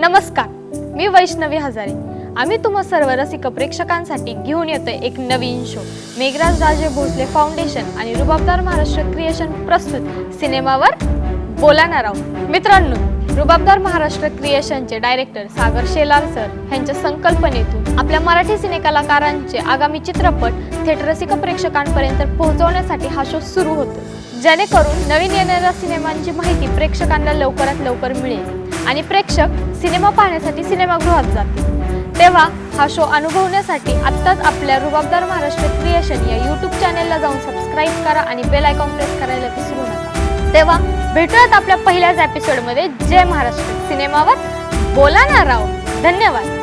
नमस्कार मी वैष्णवी हजारे. आम्ही तुम्हा सर्व रसिक प्रेक्षकांसाठी घेऊन येतोय एक नवीन शो मेघराज राजे भोसले फाउंडेशन आणि रुबाबदार महाराष्ट्र क्रिएशन प्रस्तुत सिनेमावर बोलाणार आहोत. मित्रांनो रुबाबदार महाराष्ट्र क्रिएशनचे डायरेक्टर सागर शेलार सर यांच्या संकल्पनेतून आपल्या मराठी सिनेकलाकारांचे आगामी चित्रपट थेट रसिक प्रेक्षकांपर्यंत पोहोचवण्यासाठी हा शो सुरू होतो. जेणेकरून नवीन येणाऱ्या सिनेमांची माहिती प्रेक्षकांना लवकरात लवकर मिळेल. आणि प्रेक्षक सिनेमा पाहण्यासाठी सिनेमागृहात जातील तेव्हा हा शो अनुभवण्यासाठी आत्ताच आपल्या रुबाबदार महाराष्ट्र क्रिएशन या यूट्यूब चॅनेलला जाऊन सबस्क्राईब करा आणि बेल आयकॉन प्रेस करायला विसरू नका. तेव्हा भेटूयात आपल्या पहिल्याच एपिसोडमध्ये जय महाराष्ट्र सिनेमावर. बोला ना राव. धन्यवाद.